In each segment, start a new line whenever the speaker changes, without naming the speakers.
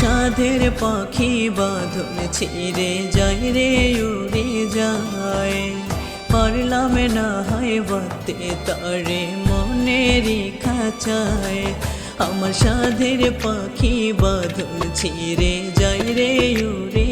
সাধের পাখি বাঁধন ছিঁড়ে যায় রে, উড়ে যায়। পারলাম না হয় বাতে তারে রেখা খাঁচায় আমার সাধের পাখি বাঁধন ছিঁড়ে যায় রে, উড়ে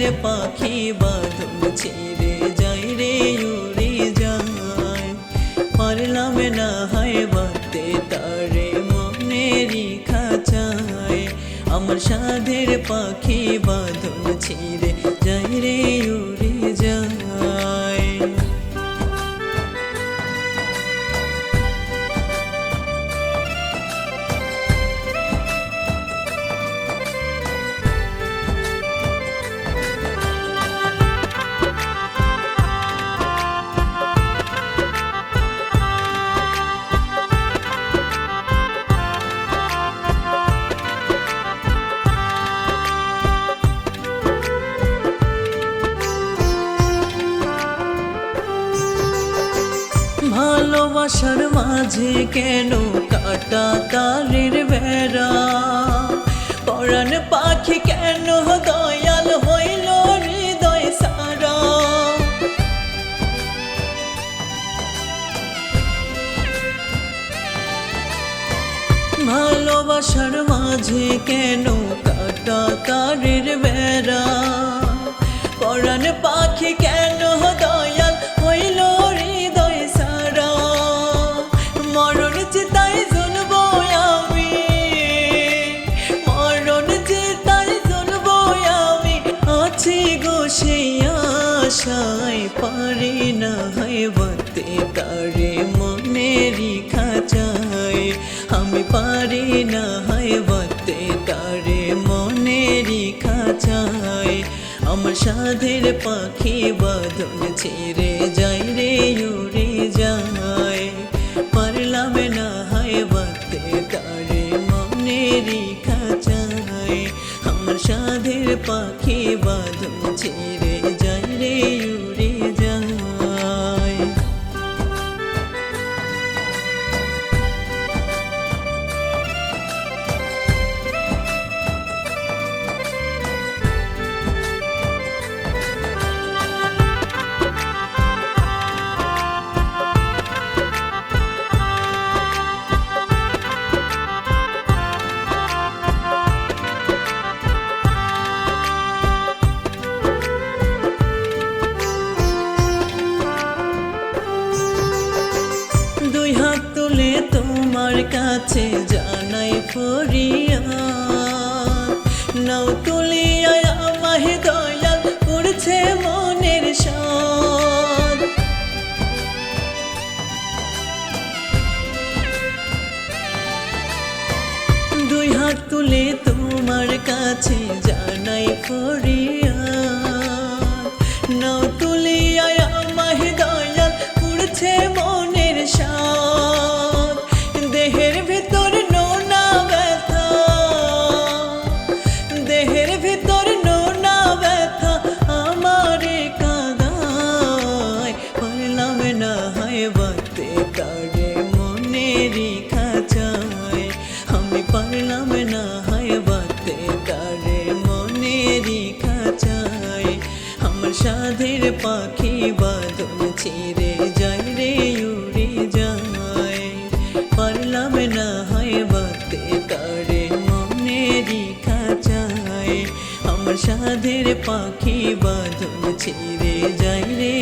সাধের পাখি বাঁধন ছেড়ে যাই রে, উড়ে যায়। পারলাম না হয় বাতে তারে মনেরই খাঁচায় আমার সাধের পাখি বাঁধন ছেড়ে যাই রে ভালোবাসার মাঝে কেন কাটা তারের বেড়া? পরাণ পাখি কেন দয়াল হইল হৃদয় সারা? ভালোবাসার মাঝে কেন কাটা তারের বেড়া? তারে মনেরই খাঁচায়, আমি পারি না হয় বাতে তারে মনেরই খাঁচায়। আমার সাধের পাখি বাঁধন ছেড়ে যায় রে, উড়ে যায়। পারলাম না হয় বাতে তারে মনেরই খাঁচায়। আমার সাধের পাখি বাঁধন ছেড়ে তুলে তোমার কাছে জানাই ফরিয়া নাও তুলিয়া আমাহে দয়াল করছে মনের সাদ দুই হাত তুলে তোমার কাছে জানাই ফরিয়া নাও সাধের পাখি বাদল ছেড়ে যাই রে, উড়ে যায়। পারলাম না হয় বাতে তারে মনেরই খাঁচায় আমার সাধের পাখি বাদল ছিঁড়ে যাই রে